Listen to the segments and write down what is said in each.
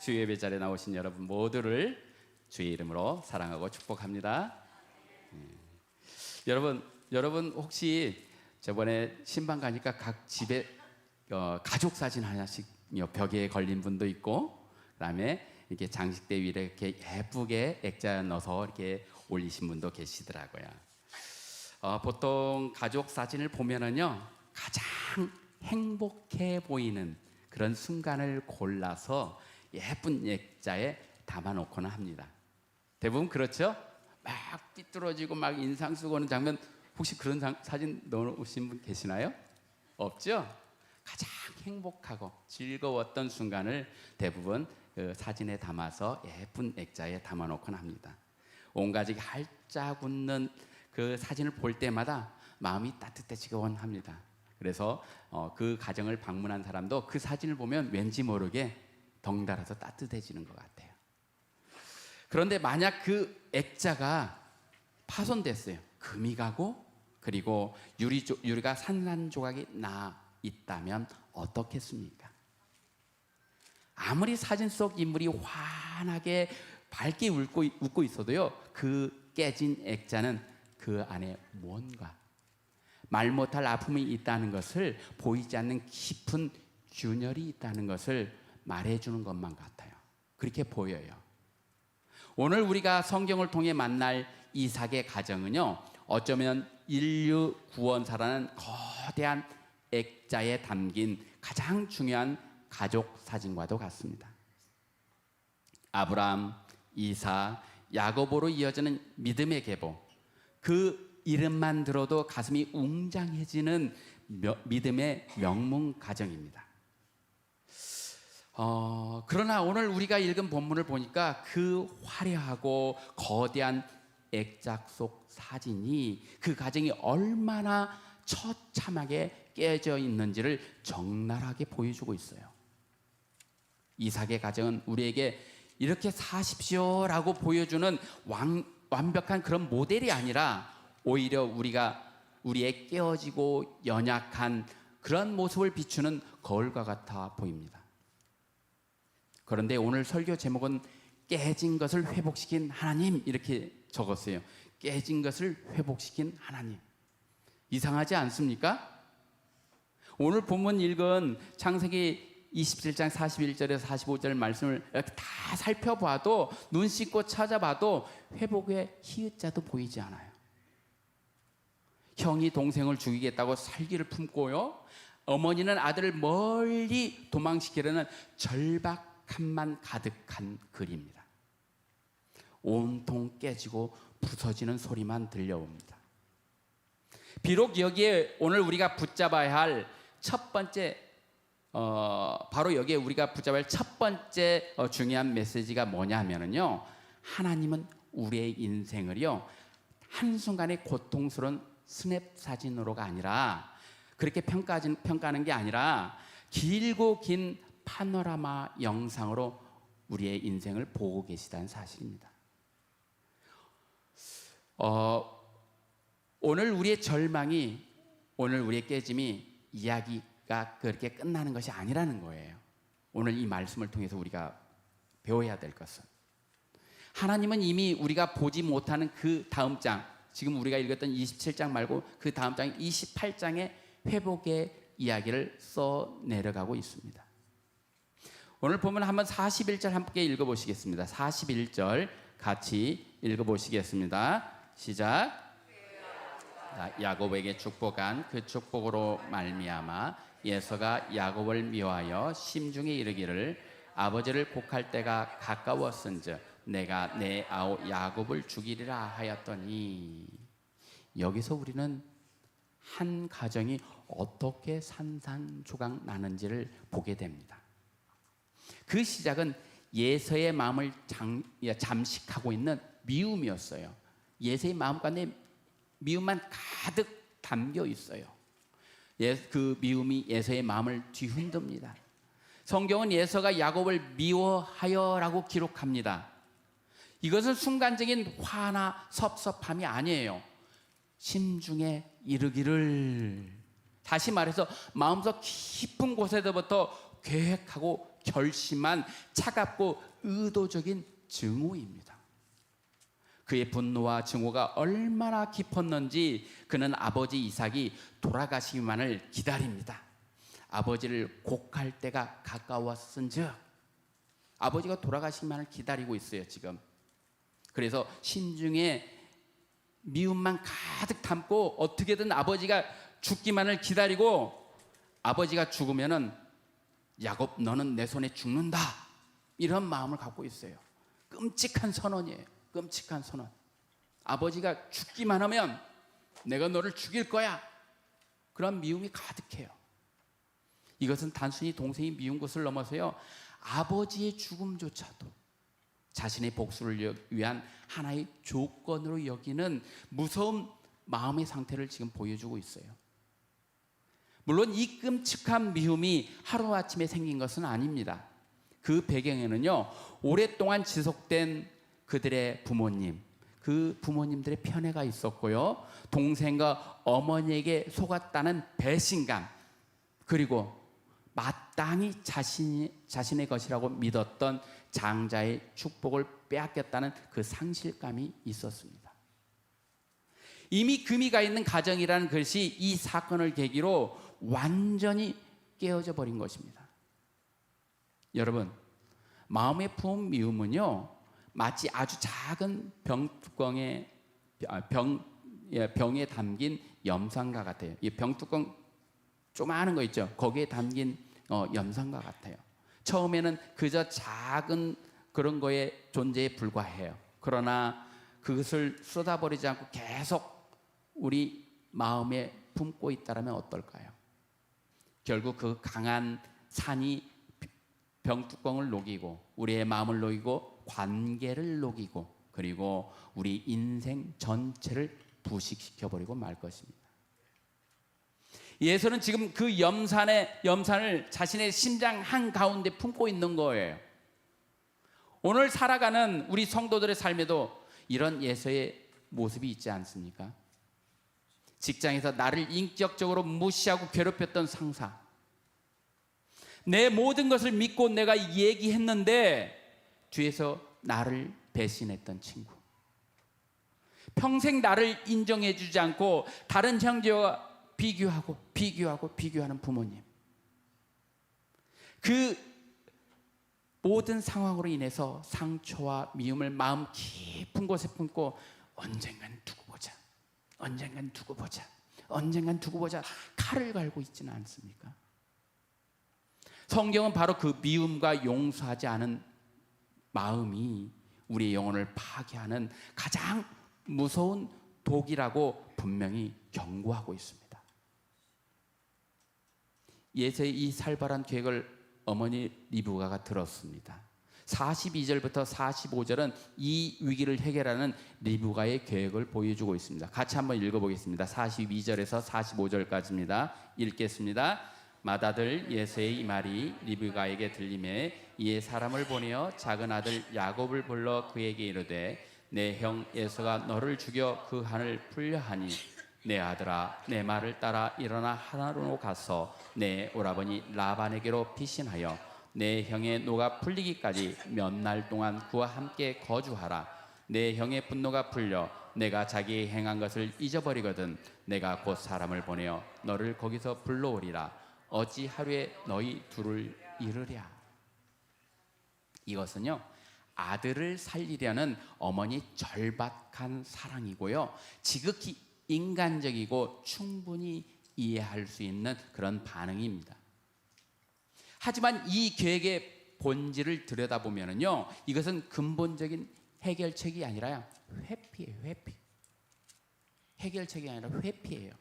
주의 예배 자리에 나오신 여러분 모두를 주의 이름으로 사랑하고 축복합니다. 예. 여러분, 여러분 혹시 저번에 신방 가니까 각 집에 어, 가족 사진 하나씩 요 벽에 걸린 분도 있고, 그다음에 이렇게 장식대 위에 이렇게 예쁘게 액자 넣어서 이렇게 올리신 분도 계시더라고요. 어, 보통 가족 사진을 보면은요 가장 행복해 보이는 그런 순간을 골라서 예쁜 액자에 담아놓거나 합니다. 대부분 그렇죠? 막 삐뚤어지고 막 인상 쓰고 하는 장면 혹시 그런 상- 사진 넣으신 분 계시나요? 없죠? 가장 행복하고 즐거웠던 순간을 대부분 그 사진에 담아서 예쁜 액자에 담아놓곤 합니다. 온 가족이 활짝 웃는 그 사진을 볼 때마다 마음이 따뜻해지곤 합니다. 그래서 어, 그 가정을 방문한 사람도 그 사진을 보면 왠지 모르게 덩달아서 따뜻해지는 것 같아요. 그런데 만약 그 액자가 파손됐어요. 금이 가고 그리고 유리 조, 유리가 산산 조각이 나 있다면 어떻겠습니까? 아무리 사진 속 인물이 환하게 밝게 웃고, 웃고 있어도요, 그 깨진 액자는 그 안에 뭔가 말 못할 아픔이 있다는 것을 보이지 않는 깊은 균열이 있다는 것을 말해주는 것만 같아요. 그렇게 보여요. 오늘 우리가 성경을 통해 만날 이삭의 가정은요, 어쩌면 인류 구원사라는 거대한 액자에 담긴 가장 중요한 가족 사진과도 같습니다. 아브라함, 이사, 야고보로 이어지는 믿음의 계보. 그 이름만 들어도 가슴이 웅장해지는 며- 믿음의 명문 가정입니다. 어, 그러나 오늘 우리가 읽은 본문을 보니까 그 화려하고 거대한 액작 속 사진이 그 가정이 얼마나 처참하게 깨져 있는지를 적나라하게 보여주고 있어요. 이삭의 가정은 우리에게 이렇게 사십시오라고 보여주는 왕, 완벽한 그런 모델이 아니라 오히려 우리가 우리의 깨어지고 연약한 그런 모습을 비추는 거울과 같아 보입니다. 그런데 오늘 설교 제목은 깨진 것을 회복시킨 하나님 이렇게 적었어요. 깨진 것을 회복시킨 하나님. 이상하지 않습니까? 오늘 본문 읽은 창세기 27장 41절에서 45절 말씀을 다 살펴봐도 눈 씻고 찾아봐도 회복의 희읒자도 보이지 않아요. 형이 동생을 죽이겠다고 살기를 품고요. 어머니는 아들을 멀리 도망시키려는 절박 함만 가득한 글입니다. 온통 깨지고 부서지는 소리만 들려옵니다. 비록 여기에 오늘 우리가 붙잡아야 할 첫 번째 어, 바로 여기에 우리가 할첫 번째 어, 중요한 메시지가 뭐냐면은요. 하나님은 우리의 인생을요. 한순간의 고통스러운 스냅 사진으로가 아니라 그렇게 평가하는 게 아니라 길고 긴 파노라마 영상으로 우리의 인생을 보고 계시다는 사실입니다. 어, 오늘 우리의 절망이 오늘 우리의 깨짐이 이야기가 그렇게 끝나는 것이 아니라는 거예요. 오늘 이 말씀을 통해서 우리가 배워야 될 것은 하나님은 이미 우리가 보지 못하는 그 다음 장 지금 우리가 읽었던 27장 말고 그 다음 장 28장의 회복의 이야기를 써 내려가고 있습니다. 오늘 보면 한번 41절 함께 읽어 보시겠습니다. 41절 같이 읽어 보시겠습니다. 시작. 자, 야곱에게 축복한 그 축복으로 말미암아 예서가 야곱을 미워하여 심중에 이르기를 아버지를 복할 때가 가까웠은즉 내가 내 아우 야곱을 죽이리라 하였더니 여기서 우리는 한 가정이 어떻게 산산조각 나는지를 보게 됩니다. 그 시작은 예서의 마음을 장, 잠식하고 있는 미움이었어요. 예서의 마음 가운데 미움만 가득 담겨 있어요. 예, 그 미움이 예서의 마음을 뒤흔듭니다. 성경은 예서가 야곱을 미워하여라고 기록합니다. 이것은 순간적인 화나 섭섭함이 아니에요. 심중에 이르기를 다시 말해서 마음속 깊은 곳에서부터 계획하고 결심한 차갑고 의도적인 증오입니다. 그의 분노와 증오가 얼마나 깊었는지 그는 아버지 이삭이 돌아가시기만을 기다립니다. 아버지를 곡할 때가 가까웠은즉 아버지가 돌아가시기만을 기다리고 있어요 지금. 그래서 심중에 미움만 가득 담고 어떻게든 아버지가 죽기만을 기다리고 아버지가 죽으면은 야곱 너는 내 손에 죽는다 이런 마음을 갖고 있어요. 끔찍한 선언이에요. 끔찍한 선언. 아버지가 죽기만 하면 내가 너를 죽일 거야. 그런 미움이 가득해요. 이것은 단순히 동생이 미운 것을 넘어서요. 아버지의 죽음조차도 자신의 복수를 위한 하나의 조건으로 여기는 무서운 마음의 상태를 지금 보여주고 있어요. 물론 이 끔찍한 미움이 하루아침에 생긴 것은 아닙니다. 그 배경에는요, 오랫동안 지속된 그들의 부모님, 그 부모님들의 편애가 있었고요, 동생과 어머니에게 속았다는 배신감, 그리고 마땅히 자신이, 자신의 것이라고 믿었던 장자의 축복을 빼앗겼다는 그 상실감이 있었습니다. 이미 금이 가 있는 가정이라는 것이 이 사건을 계기로 완전히 깨어져 버린 것입니다. 여러분, 마음에 품은 미움은요, 마치 아주 작은 병뚜껑에 아, 병 예, 병에 담긴 염산과 같아요. 이 병뚜껑 조그마한 거 있죠. 거기에 담긴 어, 염산과 같아요. 처음에는 그저 작은 그런 거에 존재에 불과해요. 그러나 그것을 쏟아버리지 않고 계속 우리 마음에 품고 있다면 어떨까요? 결국 그 강한 산이 병뚜껑을 녹이고 우리의 마음을 녹이고 관계를 녹이고 그리고 우리 인생 전체를 부식시켜 버리고 말 것입니다. 예수는 지금 그 염산의 염산을 자신의 심장 한 가운데 품고 있는 거예요. 오늘 살아가는 우리 성도들의 삶에도 이런 예수의 모습이 있지 않습니까? 직장에서 나를 인격적으로 무시하고 괴롭혔던 상사. 내 모든 것을 믿고 내가 얘기했는데 뒤에서 나를 배신했던 친구. 평생 나를 인정해 주지 않고 다른 형제와 비교하고 비교하고 비교하는 부모님. 그 모든 상황으로 인해서 상처와 미움을 마음 깊은 곳에 품고 언젠간 보자. 언젠간 두고 보자. 언젠간 두고 보자. 칼을 갈고 있지는 않습니까? 성경은 바로 그 미움과 용서하지 않은 마음이 우리의 영혼을 파괴하는 가장 무서운 독이라고 분명히 경고하고 있습니다. 예수의 이 살벌한 계획을 어머니 리브가가 들었습니다. 42절부터 45절은 이 위기를 해결하는 리브가의 계획을 보여주고 있습니다. 같이 한번 읽어보겠습니다. 42절에서 45절까지입니다. 읽겠습니다. 맏아들 예세의 이 말이 리브가에게 들림에 이에 사람을 보내어 작은 아들 야곱을 불러 그에게 이르되 내 형 예서가 너를 죽여 그 한을 풀려 하니 내 아들아 내 말을 따라 일어나 하나로 가서 내 오라버니 라반에게로 피신하여 내 형의 노가 풀리기까지 몇 날 동안 그와 함께 거주하라. 내 형의 분노가 풀려 내가 자기 행한 것을 잊어버리거든 내가 곧 사람을 보내어 너를 거기서 불러오리라. 어찌 하루에 너희 둘을 이르랴? 이것은요 아들을 살리려는 어머니 절박한 사랑이고요 지극히 인간적이고 충분히 이해할 수 있는 그런 반응입니다. 하지만 이 계획의 본질을 들여다보면요, 이것은 근본적인 해결책이 아니라 회피예요, 회피. 해결책이 아니라 회피예요.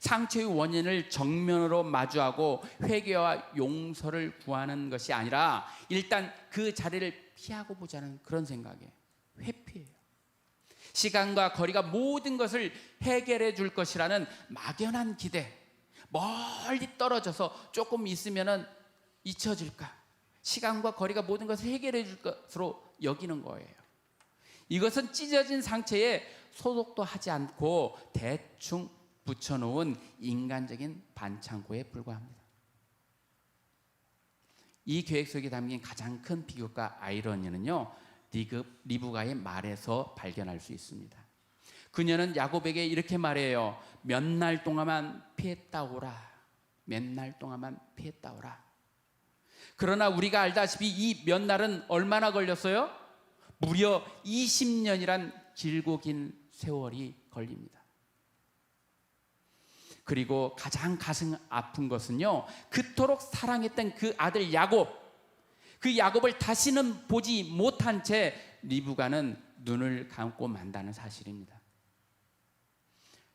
상처의 원인을 정면으로 마주하고 회개와 용서를 구하는 것이 아니라 일단 그 자리를 피하고 보자는 그런 생각이에요. 회피예요. 시간과 거리가 모든 것을 해결해 줄 것이라는 막연한 기대. 멀리 떨어져서 조금 있으면은 잊혀질까? 시간과 거리가 모든 것을 해결해 줄 것으로 여기는 거예요. 이것은 찢어진 상처에 소독도 하지 않고 대충 붙여놓은 인간적인 반창고에 불과합니다. 이 계획 속에 담긴 가장 큰 비극과 아이러니는요. 리그, 리브가의 말에서 발견할 수 있습니다. 그녀는 야곱에게 이렇게 말해요. 몇 날 동안만 피했다 오라. 몇 날 동안만 피했다 오라. 그러나 우리가 알다시피 이 몇 날은 얼마나 걸렸어요? 무려 20년이란 길고 긴 세월이 걸립니다. 그리고 가장 가슴 아픈 것은요. 그토록 사랑했던 그 아들 야곱. 그 야곱을 다시는 보지 못한 채 리브가는 눈을 감고 만다는 사실입니다.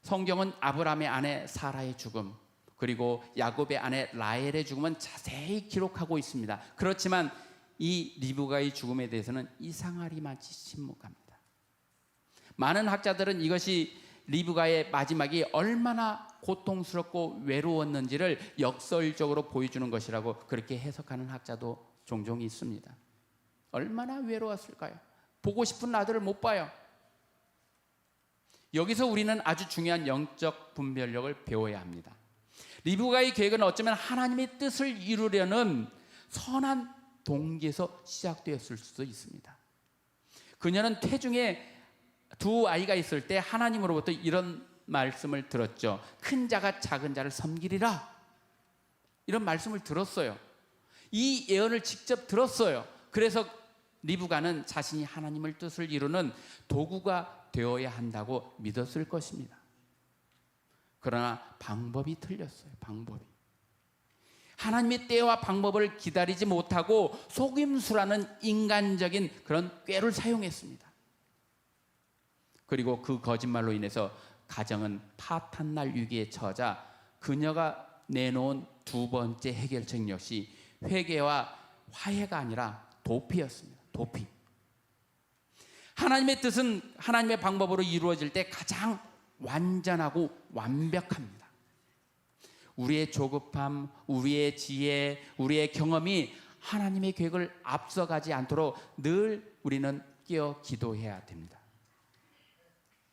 성경은 아브라함의 아내 사라의 죽음 그리고 야곱의 아내 라헬의 죽음은 자세히 기록하고 있습니다. 그렇지만 이 리브가의 죽음에 대해서는 이상하리만치 침묵합니다. 많은 학자들은 이것이 리브가의 마지막이 얼마나 고통스럽고 외로웠는지를 역설적으로 보여주는 것이라고 그렇게 해석하는 학자도 종종 있습니다. 얼마나 외로웠을까요? 보고 싶은 아들을 못 봐요. 여기서 우리는 아주 중요한 영적 분별력을 배워야 합니다. 리브가의 계획은 어쩌면 하나님의 뜻을 이루려는 선한 동기에서 시작되었을 수도 있습니다. 그녀는 태중에 두 아이가 있을 때 하나님으로부터 이런 말씀을 들었죠. 큰 자가 작은 자를 섬기리라. 이런 말씀을 들었어요. 이 예언을 직접 들었어요. 그래서 리브가는 자신이 하나님을 뜻을 이루는 도구가 되어야 한다고 믿었을 것입니다. 그러나 방법이 틀렸어요. 방법이. 하나님의 때와 방법을 기다리지 못하고 속임수라는 인간적인 그런 꾀를 사용했습니다. 그리고 그 거짓말로 인해서 가정은 파탄날 위기에 처하자 그녀가 내놓은 두 번째 해결책 역시 회개와 화해가 아니라 도피였습니다. 도피. 하나님의 뜻은 하나님의 방법으로 이루어질 때 가장 완전하고 완벽합니다. 우리의 조급함, 우리의 지혜, 우리의 경험이 하나님의 계획을 앞서가지 않도록 늘 우리는 깨어 기도해야 됩니다.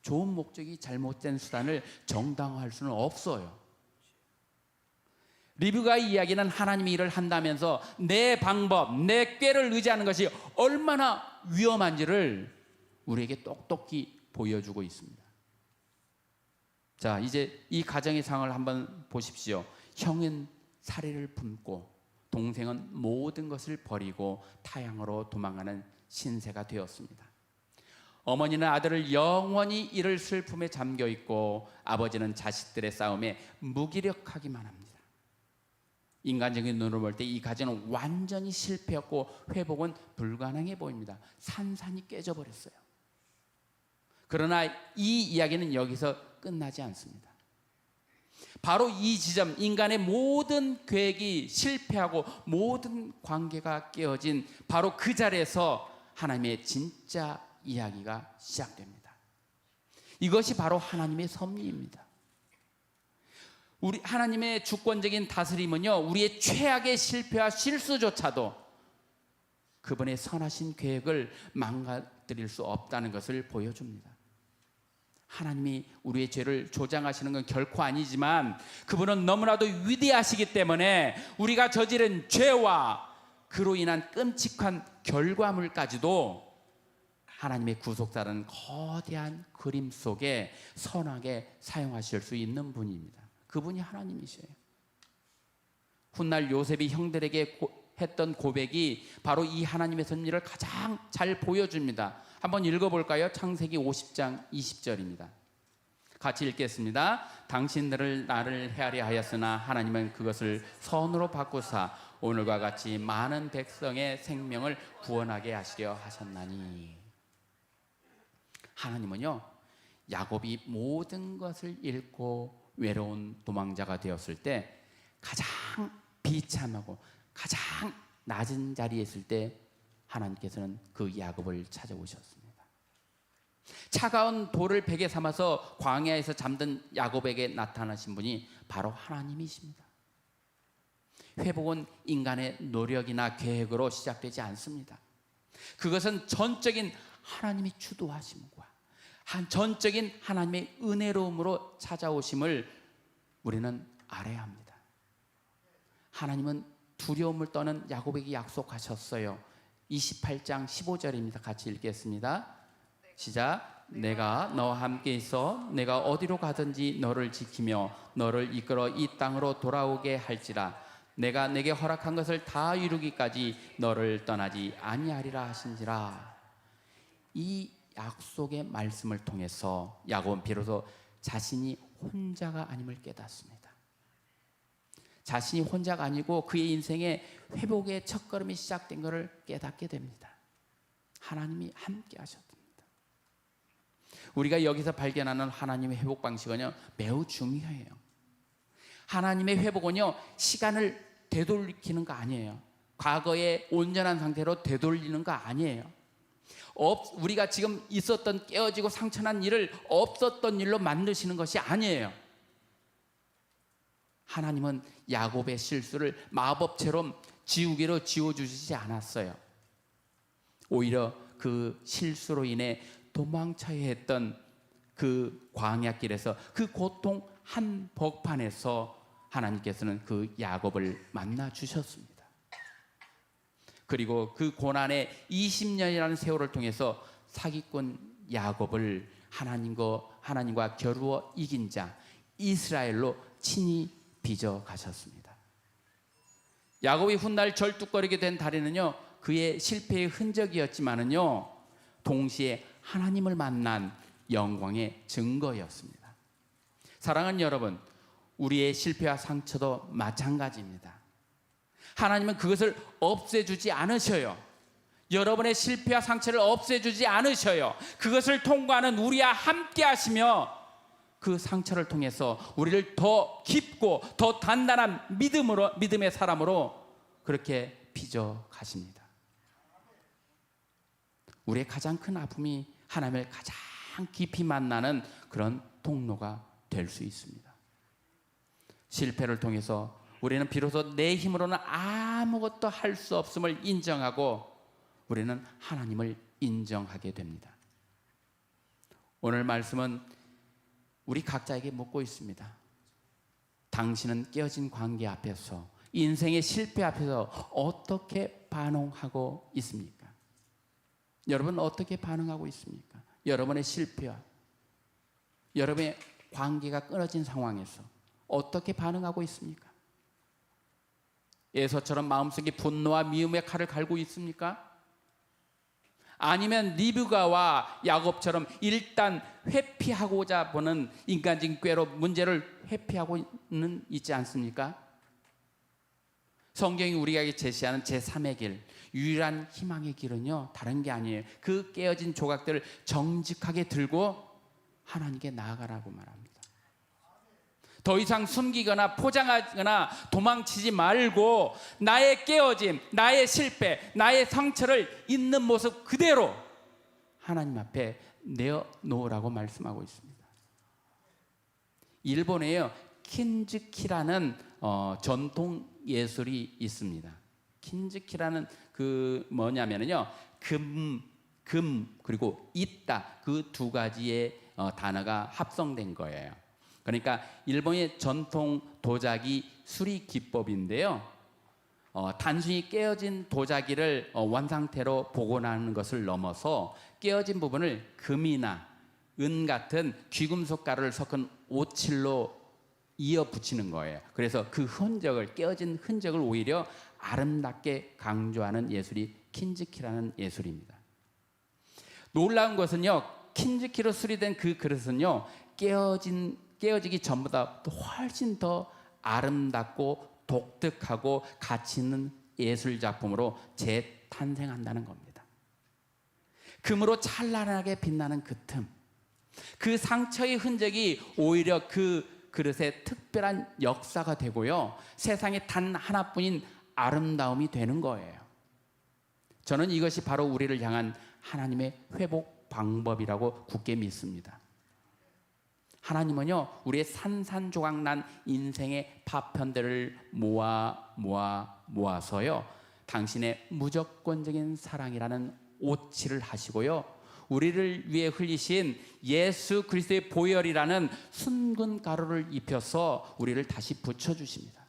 좋은 목적이 잘못된 수단을 정당화할 수는 없어요. 리브가의 이야기는 하나님이 일을 한다면서 내 방법, 내 꾀를 의지하는 것이 얼마나 위험한지를 우리에게 똑똑히 보여주고 있습니다. 자, 이제 이 가정의 상을 한번 보십시오. 형은 사리를 품고 동생은 모든 것을 버리고 타향으로 도망가는 신세가 되었습니다. 어머니는 아들을 영원히 잃을 슬픔에 잠겨 있고 아버지는 자식들의 싸움에 무기력하기만 합니다. 인간적인 눈으로 볼 때 이 가정은 완전히 실패했고 회복은 불가능해 보입니다. 산산이 깨져 버렸어요. 그러나 이 이야기는 여기서 끝나지 않습니다. 바로 이 지점 인간의 모든 계획이 실패하고 모든 관계가 깨어진 바로 그 자리에서 하나님의 진짜 이야기가 시작됩니다. 이것이 바로 하나님의 섭리입니다. 우리 하나님의 주권적인 다스림은요, 우리의 최악의 실패와 실수조차도 그분의 선하신 계획을 망가뜨릴 수 없다는 것을 보여줍니다. 하나님이 우리의 죄를 조장하시는 건 결코 아니지만 그분은 너무나도 위대하시기 때문에 우리가 저지른 죄와 그로 인한 끔찍한 결과물까지도 하나님의 구속사라는 거대한 그림 속에 선하게 사용하실 수 있는 분입니다. 그분이 하나님이세요. 훗날 요셉이 형들에게 고, 했던 고백이 바로 이 하나님의 섭리를 가장 잘 보여줍니다. 한번 읽어볼까요? 창세기 50장 20절입니다. 같이 읽겠습니다. 당신들을 나를 헤아려 하였으나 하나님은 그것을 선으로 바꾸사 오늘과 같이 많은 백성의 생명을 구원하게 하시려 하셨나니. 하나님은요, 야곱이 모든 것을 잃고 외로운 도망자가 되었을 때 가장 비참하고 가장 낮은 자리에 있을 때 하나님께서는 그 야곱을 찾아오셨습니다. 차가운 돌을 베개 삼아서 광야에서 잠든 야곱에게 나타나신 분이 바로 하나님이십니다. 회복은 인간의 노력이나 계획으로 시작되지 않습니다. 그것은 전적인 하나님이 주도하심과 한 전적인 하나님의 은혜로움으로 찾아오심을 우리는 알아야 합니다. 하나님은 두려움을 떠는 야곱에게 약속하셨어요. 28장 15절입니다. 같이 읽겠습니다. 시작. 내가 너와 함께 있어 내가 어디로 가든지 너를 지키며 너를 이끌어 이 땅으로 돌아오게 할지라 내가 내게 허락한 것을 다 이루기까지 너를 떠나지 아니하리라 하신지라 이 약속의 말씀을 통해서 야곱은 비로소 자신이 혼자가 아님을 깨닫습니다. 자신이 혼자가 아니고 그의 인생의 회복의 첫걸음이 시작된 것을 깨닫게 됩니다. 하나님이 함께 하셨습니다. 우리가 여기서 발견하는 하나님의 회복 방식은요 매우 중요해요. 하나님의 회복은요 시간을 되돌리는 거 아니에요. 과거의 온전한 상태로 되돌리는 거 아니에요. 없, 우리가 지금 있었던 깨어지고 상처난 일을 없었던 일로 만드시는 것이 아니에요. 하나님은 야곱의 실수를 마법처럼 지우개로 지워주시지 않았어요. 오히려 그 실수로 인해 도망쳐야 했던 그 광야길에서 그 고통 한 복판에서 하나님께서는 그 야곱을 만나 주셨습니다. 그리고 그 고난의 20년이라는 세월을 통해서 사기꾼 야곱을 하나님과 겨루어 이긴 자 이스라엘로 친히 빚어 가셨습니다. 야곱이 훗날 절뚝거리게 된 다리는요 그의 실패의 흔적이었지만은요 동시에 하나님을 만난 영광의 증거였습니다. 사랑하는 여러분, 우리의 실패와 상처도 마찬가지입니다. 하나님은 그것을 없애주지 않으셔요. 여러분의 실패와 상처를 없애주지 않으셔요. 그것을 통과하는 우리와 함께 하시며 그 상처를 통해서 우리를 더 깊고 더 단단한 믿음으로 믿음의 사람으로 그렇게 빚어 가십니다. 우리의 가장 큰 아픔이 하나님을 가장 깊이 만나는 그런 통로가 될 수 있습니다. 실패를 통해서 우리는 비로소 내 힘으로는 아무것도 할 수 없음을 인정하고 우리는 하나님을 인정하게 됩니다. 오늘 말씀은 우리 각자에게 묻고 있습니다. 당신은 깨어진 관계 앞에서 인생의 실패 앞에서 어떻게 반응하고 있습니까? 여러분 어떻게 반응하고 있습니까? 여러분의 실패와 여러분의 관계가 끊어진 상황에서 어떻게 반응하고 있습니까? 에서처럼 마음속에 분노와 미움의 칼을 갈고 있습니까? 아니면 리브가와 야곱처럼 일단 회피하고자 보는 인간적인 꾀로 문제를 회피하고는 있지 않습니까? 성경이 우리에게 제시하는 제3의 길, 유일한 희망의 길은요, 다른 게 아니에요. 그 깨어진 조각들을 정직하게 들고 하나님께 나아가라고 말합니다. 더 이상 숨기거나 포장하거나 도망치지 말고 나의 깨어짐, 나의 실패, 나의 상처를 있는 모습 그대로 하나님 앞에 내어 놓으라고 말씀하고 있습니다. 일본에요 킨즈키라는 어, 전통 예술이 있습니다. 킨즈키라는 그 뭐냐면요 금, 금 그리고 있다 그 두 가지의 어, 단어가 합성된 거예요. 그러니까 일본의 전통 도자기 수리 기법인데요. 어, 단순히 깨어진 도자기를 어, 원상태로 복원하는 것을 넘어서 깨어진 부분을 금이나 은 같은 귀금속 가루를 섞은 오칠로 이어 붙이는 거예요. 그래서 그 흔적을 깨어진 흔적을 오히려 아름답게 강조하는 예술이 킨즈키라는 예술입니다. 놀라운 것은요. 킨즈키로 수리된 그 그릇은요. 깨어진 깨어지기 전보다 훨씬 더 아름답고 독특하고 가치 있는 예술 작품으로 재탄생한다는 겁니다. 금으로 찬란하게 빛나는 그 틈, 그 상처의 흔적이 오히려 그 그릇의 특별한 역사가 되고요. 세상에 단 하나뿐인 아름다움이 되는 거예요. 저는 이것이 바로 우리를 향한 하나님의 회복 방법이라고 굳게 믿습니다. 하나님은요 우리의 산산조각난 인생의 파편들을 모아 모아 모아서요 당신의 무조건적인 사랑이라는 오치를 하시고요 우리를 위해 흘리신 예수 그리스도의 보혈이라는 순근 가루를 입혀서 우리를 다시 붙여 주십니다.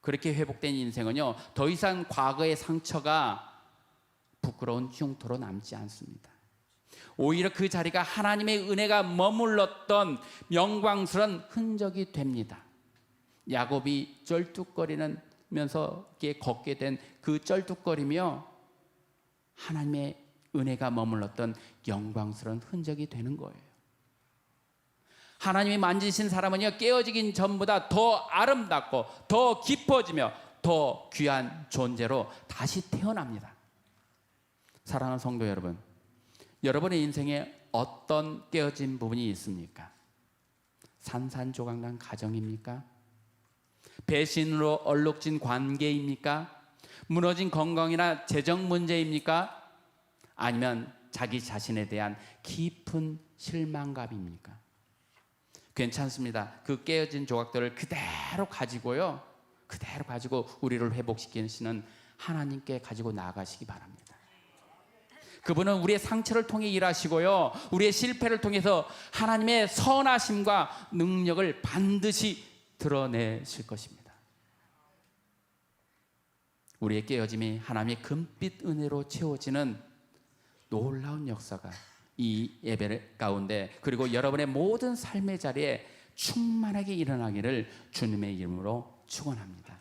그렇게 회복된 인생은요, 더 이상 과거의 상처가 부끄러운 흉터로 남지 않습니다. 오히려 그 자리가 하나님의 은혜가 머물렀던 영광스러운 흔적이 됩니다. 야곱이 쩔뚝거리면서 걷게 된 그 쩔뚝거리며 하나님의 은혜가 머물렀던 영광스러운 흔적이 되는 거예요. 하나님이 만지신 사람은요 깨어지긴 전보다 더 아름답고 더 깊어지며 더 귀한 존재로 다시 태어납니다. 사랑하는 성도 여러분, 여러분의 인생에 어떤 깨어진 부분이 있습니까? 산산조각난 가정입니까? 배신으로 얼룩진 관계입니까? 무너진 건강이나 재정 문제입니까? 아니면 자기 자신에 대한 깊은 실망감입니까? 괜찮습니다. 그 깨어진 조각들을 그대로 가지고요. 그대로 가지고 우리를 회복시키시는 하나님께 가지고 나아가시기 바랍니다. 그분은 우리의 상처를 통해 일하시고요. 우리의 실패를 통해서 하나님의 선하심과 능력을 반드시 드러내실 것입니다. 우리의 깨어짐이 하나님의 금빛 은혜로 채워지는 놀라운 역사가 이 예배 가운데 그리고 여러분의 모든 삶의 자리에 충만하게 일어나기를 주님의 이름으로 축원합니다.